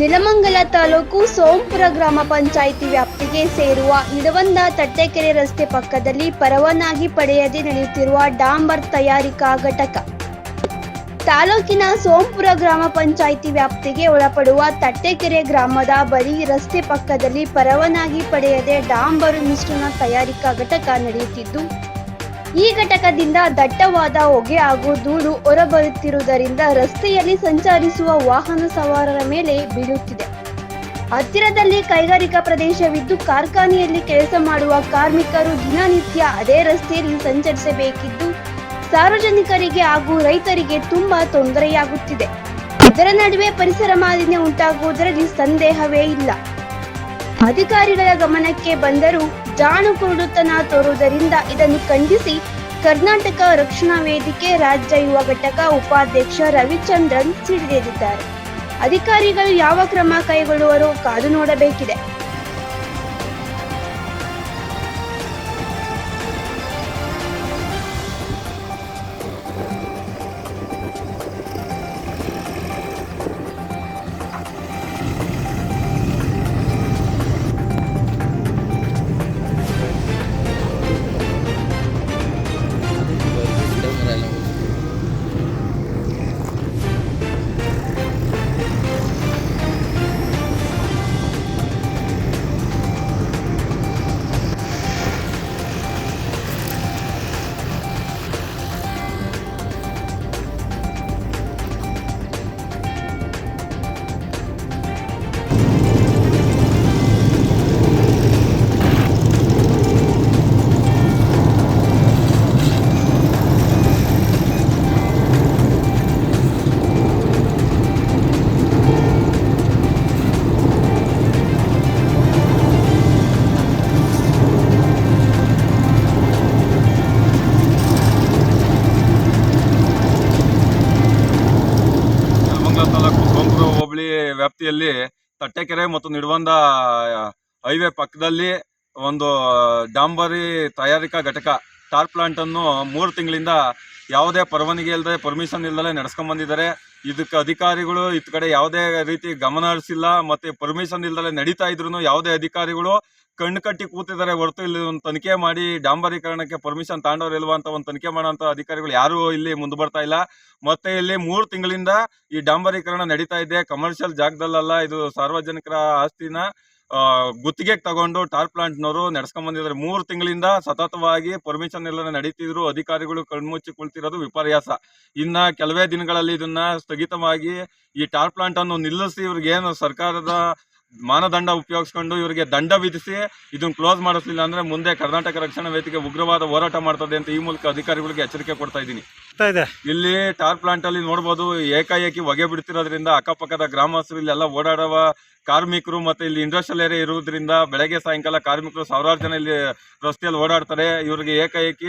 ನೆಲಮಂಗಲ ತಾಲೂಕು ಸೋಂಪುರ ಗ್ರಾಮ ಪಂಚಾಯಿತಿ ವ್ಯಾಪ್ತಿಗೆ ಸೇರುವ ನಿಡವಂದ ತಟ್ಟೆಕೆರೆ ರಸ್ತೆ ಪಕ್ಕದಲ್ಲಿ ಪರವಾನಗಿ ಪಡೆಯದೆ ನಡೆಯುತ್ತಿರುವ ಡಾಂಬರ್ ತಯಾರಿಕಾ ಘಟಕ. ತಾಲೂಕಿನ ಸೋಂಪುರ ಗ್ರಾಮ ಪಂಚಾಯಿತಿ ವ್ಯಾಪ್ತಿಗೆ ಒಳಪಡುವ ತಟ್ಟೆಕೆರೆ ಗ್ರಾಮದ ಬರಿ ರಸ್ತೆ ಪಕ್ಕದಲ್ಲಿ ಪರವಾನಗಿ ಪಡೆಯದೆ ಡಾಂಬರು ಮಿಶ್ರಣ ತಯಾರಿಕಾ ಘಟಕ ನಡೆಯುತ್ತಿದ್ದು ಈ ಘಟಕದಿಂದ ದಟ್ಟವಾದ ಹೊಗೆ ಹಾಗೂ ಧೂಳು ಹೊರಬರುತ್ತಿರುವುದರಿಂದ ರಸ್ತೆಯಲ್ಲಿ ಸಂಚರಿಸುವ ವಾಹನ ಸವಾರರ ಮೇಲೆ ಬೀಳುತ್ತಿದೆ. ಹತ್ತಿರದಲ್ಲಿ ಕೈಗಾರಿಕಾ ಪ್ರದೇಶವಿದ್ದು ಕಾರ್ಖಾನೆಯಲ್ಲಿ ಕೆಲಸ ಮಾಡುವ ಕಾರ್ಮಿಕರು ದಿನನಿತ್ಯ ಅದೇ ರಸ್ತೆಯಲ್ಲಿ ಸಂಚರಿಸಬೇಕಿದ್ದು ಸಾರ್ವಜನಿಕರಿಗೆ ಹಾಗೂ ರೈತರಿಗೆ ತುಂಬಾ ತೊಂದರೆಯಾಗುತ್ತಿದೆ. ಇದರ ನಡುವೆ ಪರಿಸರ ಮಾಲಿನ್ಯ ಉಂಟಾಗುವುದರಲ್ಲಿ ಸಂದೇಹವೇ ಇಲ್ಲ. ಅಧಿಕಾರಿಗಳ ಗಮನಕ್ಕೆ ಬಂದರೂ ಜಾಣು ಕುರುಡುತನ ತೋರುವುದರಿಂದ ಇದನ್ನು ಖಂಡಿಸಿ ಕರ್ನಾಟಕ ರಕ್ಷಣಾ ವೇದಿಕೆ ರಾಜ್ಯ ಯುವ ಘಟಕ ಉಪಾಧ್ಯಕ್ಷ ರವಿಚಂದ್ರನ್ ಸಿಡಿದೆದಿದ್ದಾರೆ. ಅಧಿಕಾರಿಗಳು ಯಾವ ಕ್ರಮ ಕೈಗೊಳ್ಳುವರೋ ಕಾದು ನೋಡಬೇಕಿದೆ. ತಾಲೂಕು ಸೋಂಪುರ ಹೋಬಳಿ ವ್ಯಾಪ್ತಿಯಲ್ಲಿ ತಟ್ಟೆಕೆರೆ ಮತ್ತು ನಿಡುವಂದ ಹೈವೇ ಪಕ್ಕದಲ್ಲಿ ಒಂದು ಡಾಂಬರಿ ತಯಾರಿಕಾ ಘಟಕ, ಟಾರ್ ಪ್ಲಾಂಟ್ ಅನ್ನು ಮೂರು ತಿಂಗಳಿಂದ ಯಾವುದೇ ಪರವಾನಗಿ ಇಲ್ಲದೆ ಪರ್ಮಿಷನ್ ಇಲ್ಲದೆ ನಡೆಸ್ಕೊಂಡ್ ಬಂದಿದ್ದಾರೆ. ಇದಕ್ಕೆ ಅಧಿಕಾರಿಗಳು ಇತ್ ಕಡೆ ಯಾವುದೇ ರೀತಿ ಗಮನ ಹರಿಸಿಲ್ಲ. ಮತ್ತೆ ಪರ್ಮಿಷನ್ ಇಲ್ಲದೆ ನಡೀತಾ ಇದ್ರು ಯಾವುದೇ ಅಧಿಕಾರಿಗಳು ಕಣ್ಣು ಕಟ್ಟಿ ಕೂತಿದ್ದಾರೆ. ಹೊರತು ಇಲ್ಲಿ ಒಂದು ತನಿಖೆ ಮಾಡಿ ಡಾಂಬರೀಕರಣಕ್ಕೆ ಪರ್ಮಿಷನ್ ತಾಂಡವರಿಲ್ವ ಅಂತ ಒಂದು ತನಿಖೆ ಮಾಡೋಂಥ ಅಧಿಕಾರಿಗಳು ಯಾರು ಇಲ್ಲಿ ಮುಂದೆ ಬರ್ತಾ ಇಲ್ಲ. ಮತ್ತೆ ಇಲ್ಲಿ ಮೂರು ತಿಂಗಳಿಂದ ಈ ಡಾಂಬರೀಕರಣ ನಡೀತಾ ಇದೆ. ಕಮರ್ಷಿಯಲ್ ಜಾಗದಲ್ಲಲ್ಲ ಇದು ಸಾರ್ವಜನಿಕರ ಆಸ್ತಿನ ಗುತ್ತಿಗೆಗೆ ತಗೊಂಡು ಟಾರ್ ಪ್ಲಾಂಟ್ನವರು ನಡೆಸ್ಕೊಂಡ್ ಬಂದಿದ್ದಾರೆ. ಮೂರು ತಿಂಗಳಿಂದ ಸತತವಾಗಿ ಪರ್ಮಿಷನ್ ಎಲ್ಲ ನಡೀತಿದ್ರು. ಅಧಿಕಾರಿಗಳು ಕಣ್ಮುಚ್ಚಿ ಕುಳಿತಿರೋದು ವಿಪರ್ಯಾಸ. ಇನ್ನ ಕೆಲವೇ ದಿನಗಳಲ್ಲಿ ಇದನ್ನ ಸ್ಥಗಿತವಾಗಿ ಈ ಟಾರ್ ಪ್ಲಾಂಟ್ ಅನ್ನು ನಿಲ್ಲಿಸಿ ಇವ್ರಿಗೆ ಏನು ಸರ್ಕಾರದ ಮಾನದಂಡ ಉಪಯೋಗಿಸ್ಕೊಂಡು ಇವರಿಗೆ ದಂಡ ವಿಧಿಸಿ ಇದನ್ನ ಕ್ಲೋಸ್ ಮಾಡಿಸ್ಲಿಲ್ಲ ಅಂದ್ರೆ ಮುಂದೆ ಕರ್ನಾಟಕ ರಕ್ಷಣಾ ವೇದಿಕೆ ಉಗ್ರವಾದ ಹೋರಾಟ ಮಾಡ್ತದೆ ಅಂತ ಈ ಮೂಲಕ ಅಧಿಕಾರಿಗಳಿಗೆ ಎಚ್ಚರಿಕೆ ಕೊಡ್ತಾ ಇದ್ದೀನಿ. ಇಲ್ಲಿ ಟಾರ್ ಪ್ಲಾಂಟ್ ಅಲ್ಲಿ ನೋಡಬಹುದು ಏಕಾಏಕಿ ಹೊಗೆ ಬಿಡ್ತಿರೋದ್ರಿಂದ ಅಕ್ಕಪಕ್ಕದ ಗ್ರಾಮಸ್ಥರು ಇಲ್ಲೆಲ್ಲ ಓಡಾಡುವ ಕಾರ್ಮಿಕರು ಮತ್ತೆ ಇಲ್ಲಿ ಇಂಡಸ್ಟ್ರಿಯಲ್ ಏರಿಯಾ ಇರುವುದರಿಂದ ಬೆಳಗ್ಗೆ ಸಾಯಂಕಾಲ ಕಾರ್ಮಿಕರು ಸಾವಿರಾರು ಜನ ಇಲ್ಲಿ ರಸ್ತೆಯಲ್ಲಿ ಓಡಾಡ್ತಾರೆ. ಇವರಿಗೆ ಏಕಾಏಕಿ